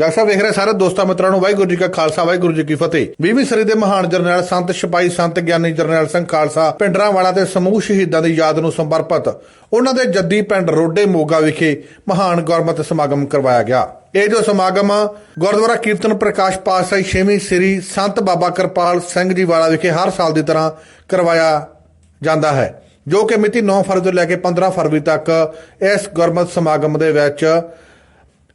ਜਗ ਸਾਹਿਬ ਵੇਖ ਰਹੇ ਸਾਰੇ ਦੋਸਤਾਂ ਮਿੱਤਰਾਂ ਨੂੰ, ਵਾਹਿਗੁਰੂ ਜੀ ਕਾ ਖਾਲਸਾ, ਵਾਹਿਗੁਰੂ ਜੀ ਕੀ ਫਤਿਹ। 20ਵੀਂ ਸਦੀ ਦੇ ਮਹਾਨ ਜਰਨੈਲ ਸੰਤ ਸਿਪਾਹੀ, ਸੰਤ ਗਿਆਨੀ ਜਰਨੈਲ ਸਿੰਘ ਖਾਲਸਾ ਪਿੰਡਰਾਂ ਵਾਲਾ ਤੇ ਸਮੂਹ ਸ਼ਹੀਦਾਂ ਦੀ ਯਾਦ ਨੂੰ ਸਮਰਪਿਤ ਉਹਨਾਂ ਦੇ ਜੱਦੀ ਪਿੰਡ ਰੋਡੇ ਮੋਗਾ ਵਿਖੇ ਮਹਾਨ ਗੁਰਮਤਿ ਸਮਾਗਮ ਕਰਵਾਇਆ ਗਿਆ। ਇਹ ਜੋ ਸਮਾਗਮ ਗੁਰਦੁਆਰਾ ਕੀਰਤਨ ਪ੍ਰਕਾਸ਼ ਪਾਤਸ਼ਾਹੀ ਛੇਵੀਂ ਸ੍ਰੀ ਸੰਤ ਬਾਬਾ ਕਿਰਪਾਲ ਸਿੰਘ ਜੀ ਵਾਲਾ ਵਿਖੇ ਹਰ ਸਾਲ ਦੀ ਤਰ੍ਹਾਂ ਕਰਵਾਇਆ ਜਾਂਦਾ ਹੈ, ਜੋ ਕਿ ਮਿਤੀ 9 ਫਰਵਰੀ ਤੋਂ ਲੈ ਕੇ 15 ਫਰਵਰੀ ਤੱਕ ਇਸ ਗੁਰਮਤਿ ਸਮਾਗਮ ਦੇ ਵਿੱਚ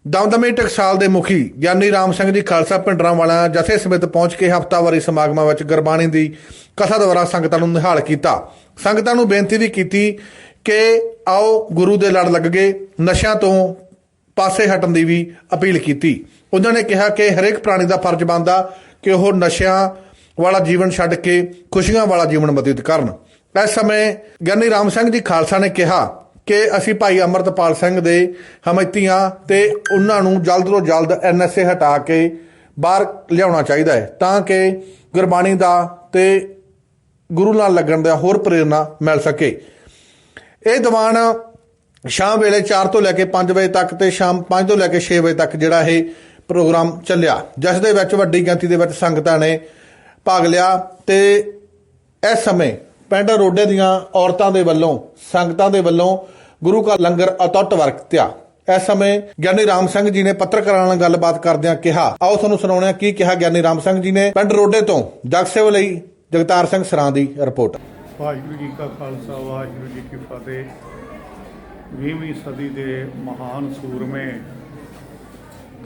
ਦਮਦਮੀ ਟਕਸਾਲ ਦੇ ਮੁਖੀ ਗਿਆਨੀ ਰਾਮ ਸਿੰਘ ਜੀ ਖਾਲਸਾ ਪਿੰਡਰਾਂ ਵਾਲਾ ਜਥੇ ਸਮੇਤ ਪਹੁੰਚ ਕੇ ਹਫ਼ਤਾਵਾਰੀ ਸਮਾਗਮਾਂ ਵਿੱਚ ਗੁਰਬਾਣੀ ਦੀ ਕਥਾ ਦੁਆਰਾ ਸੰਗਤਾਂ ਨੂੰ ਨਿਹਾਲ ਕੀਤਾ। ਸੰਗਤਾਂ ਨੂੰ ਬੇਨਤੀ ਵੀ ਕੀਤੀ ਕਿ ਆਓ ਗੁਰੂ ਦੇ ਲੜ ਲੱਗ ਗਏ, ਨਸ਼ਿਆਂ ਤੋਂ ਪਾਸੇ ਹਟਣ ਦੀ ਵੀ ਅਪੀਲ ਕੀਤੀ। ਉਹਨਾਂ ਨੇ ਕਿਹਾ ਕਿ ਹਰੇਕ ਪ੍ਰਾਣੀ ਦਾ ਫਰਜ਼ ਬਣਦਾ ਕਿ ਉਹ ਨਸ਼ਿਆਂ ਵਾਲਾ ਜੀਵਨ ਛੱਡ ਕੇ ਖੁਸ਼ੀਆਂ ਵਾਲਾ ਜੀਵਨ ਬਤੀਤ ਕਰਨ। ਇਸ ਸਮੇਂ ਗਿਆਨੀ ਰਾਮ ਸਿੰਘ ਜੀ ਖਾਲਸਾ ਨੇ ਕਿਹਾ ਕਿ ਅਸੀਂ ਭਾਈ ਅਮਰਤਪਾਲ ਸਿੰਘ ਦੇ ਹਮਇਤੀਆਂ ਤੇ ਉਹਨਾਂ ਨੂੰ ਜਲਦ ਤੋਂ ਜਲਦ ਐਨਐਸਏ ਹਟਾ ਕੇ ਬਾਹਰ ਲਿਆਉਣਾ ਚਾਹੀਦਾ ਹੈ, ਤਾਂ ਕਿ ਗੁਰਬਾਣੀ ਦਾ ਤੇ ਗੁਰੂ ਨਾਲ ਲੱਗਣ ਦਾ ਹੋਰ ਪ੍ਰੇਰਣਾ ਮਿਲ ਸਕੇ। ਇਹ ਦੀਵਾਨ ਸ਼ਾਮ ਵੇਲੇ 4 ਤੋਂ ਲੈ ਕੇ 5 ਵਜੇ ਤੱਕ ਤੇ ਸ਼ਾਮ 5 ਤੋਂ ਲੈ ਕੇ 6 ਵਜੇ ਤੱਕ ਜਿਹੜਾ ਇਹ ਪ੍ਰੋਗਰਾਮ ਚੱਲਿਆ। ਜਿਸ ਦੇ ਵਿੱਚ ਵੱਡੀ ਗਿਣਤੀ ਦੇ ਵਿੱਚ ਸੰਗਤਾਂ ਨੇ ਭਾਗ ਲਿਆ ਤੇ ਇਸ ਸਮੇਂ ਪਿੰਡ ਰੋਡੇ ਦੀਆਂ ਔਰਤਾਂ ਦੇ ਵੱਲੋਂ, ਸੰਗਤਾਂ ਦੇ ਵੱਲੋਂ ਗੁਰੂ ਕਾ ਲੰਗਰ ਅਟੁੱਟ ਵਰਤਿਆ ਇਸ ਸਮੇਂ ਗਿਆਨੀ ਰਾਮ ਸਿੰਘ ਜੀ ਨੇ ਪੱਤਰਕਾਰਾਂ ਨਾਲ ਗੱਲਬਾਤ ਕਰਦਿਆਂ ਕਿਹਾ, ਆਓ ਤੁਹਾਨੂੰ ਸੁਣਾਉਣੇ ਕੀ ਕਿਹਾ ਗਿਆਨੀ ਰਾਮ ਸਿੰਘ ਜੀ ਨੇ ਪਿੰਡ ਰੋਡੇ ਤੋਂ ਜਗਸੇਵ ਲਈ ਜਗਤਾਰ ਸਿੰਘ ਸਰਾਂ ਦੀ ਰਿਪੋਰਟ। ਵਾਹਿਗੁਰੂ ਜੀ ਕਾ ਖਾਲਸਾ, ਵਾਹਿਗੁਰੂ ਜੀ ਕੀ ਫਤਿਹ। 20ਵੀਂ ਸਦੀ ਦੇ ਮਹਾਨ ਸੂਰਮੇ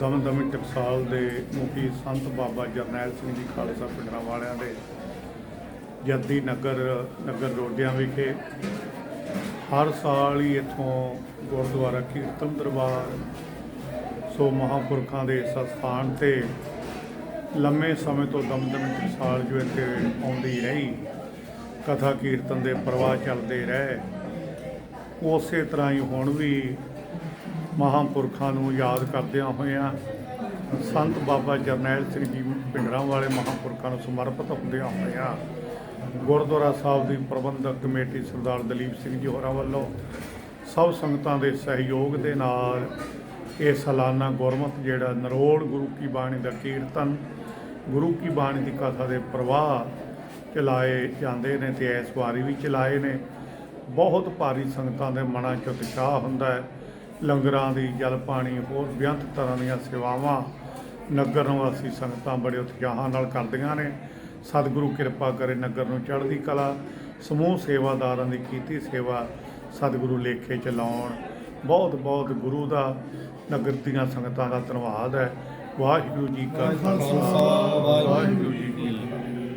ਦਮਦਮੀ ਟਕਸਾਲ ਦੇ ਮੁਖੀ ਸੰਤ ਬਾਬਾ ਜਰਨੈਲ ਸਿੰਘ ਜੀ ਖਾਲਸਾ ਪਿੰਡਰਾਂ ਵਾਲਿਆਂ ਦੇ ਜੱਦੀ ਨਗਰ ਨਗਰ ਰੋਡਿਆਂ ਵਿਖੇ ਹਰ ਸਾਲ ਹੀ ਇੱਥੋਂ ਗੁਰਦੁਆਰਾ ਕੀਰਤਨ ਦਰਬਾਰ, ਸੋ ਮਹਾਂਪੁਰਖਾਂ ਦੇ ਇਸ ਸਥਾਨ ਤੇ ਲੰਮੇ ਸਮੇਂ ਤੋਂ ਦਮਦਮੀ ਟਕਸਾਲ ਜੋ ਇੱਥੇ ਆਉਂਦੀ ਰਹੀ, ਕਥਾ ਕੀਰਤਨ ਦੇ ਪ੍ਰਵਾਹ ਚੱਲਦੇ ਰਹੇ। ਉਸੇ ਤਰ੍ਹਾਂ ਹੀ ਹੁਣ ਵੀ ਮਹਾਂਪੁਰਖਾਂ ਨੂੰ ਯਾਦ ਕਰਦਿਆਂ ਹੋਇਆਂ ਸੰਤ ਬਾਬਾ ਜਰਨੈਲ ਸਿੰਘ ਜੀ ਪਿੰਡਰਾਂ ਵਾਲੇ ਮਹਾਂਪੁਰਖਾਂ ਨੂੰ ਸਮਰਪਿਤ ਹੁੰਦਿਆਂ ਹੋਇਆਂ ਗੁਰਦੁਆਰਾ ਸਾਹਿਬ ਦੀ ਪ੍ਰਬੰਧਕ ਕਮੇਟੀ ਸਰਦਾਰ ਦਲੀਪ ਸਿੰਘ ਜੀ ਹੋਰਾਂ ਵੱਲੋਂ ਸਭ ਸੰਗਤਾਂ ਦੇ ਸਹਿਯੋਗ ਦੇ ਨਾਲ ਇਹ ਸਾਲਾਨਾ ਗੁਰਮਤਿ ਜਿਹੜਾ ਨਰੋੜ ਗੁਰੂ ਕੀ ਬਾਣੀ ਦਾ ਕੀਰਤਨ, ਗੁਰੂ ਕੀ ਬਾਣੀ ਦੀ ਕਥਾ ਦੇ ਪ੍ਰਵਾਹ ਚਲਾਏ ਜਾਂਦੇ ਨੇ ਤੇ ਇਸ ਵਾਰੀ ਵੀ ਚਲਾਏ ਨੇ। ਬਹੁਤ ਭਾਰੀ ਸੰਗਤਾਂ ਦੇ ਮਨਾਂ 'ਚ ਉਤਸ਼ਾਹ ਹੁੰਦਾ ਹੈ। ਲੰਗਰਾਂ ਦੀ, ਜਲ ਪਾਣੀ, ਹੋਰ ਬੇਅੰਤ ਤਰ੍ਹਾਂ ਦੀਆਂ ਸੇਵਾਵਾਂ ਨਗਰ ਨਿਵਾਸੀ ਸੰਗਤਾਂ ਬੜੇ ਉਤਸ਼ਾਹਾਂ ਨਾਲ ਕਰਦੀਆਂ ਨੇ। ਸਤਿਗੁਰੂ ਕਿਰਪਾ ਕਰੇ ਨਗਰ ਨੂੰ ਚੜ੍ਹਦੀ ਕਲਾ, ਸਮੂਹ ਸੇਵਾਦਾਰਾਂ ਦੀ ਕੀਤੀ ਸੇਵਾ, ਸਤਿਗੁਰੂ ਲੇਖੇ ਚਲਾਉਣ ਬਹੁਤ ਬਹੁਤ ਗੁਰੂ ਦਾ ਨਗਰ ਦੀਆਂ ਸੰਗਤਾਂ ਦਾ ਧੰਨਵਾਦ ਹੈ। ਵਾਹਿਗੁਰੂ ਜੀ ਕਾ ਖਾਲਸਾ, ਵਾਹਿਗੁਰੂ ਜੀ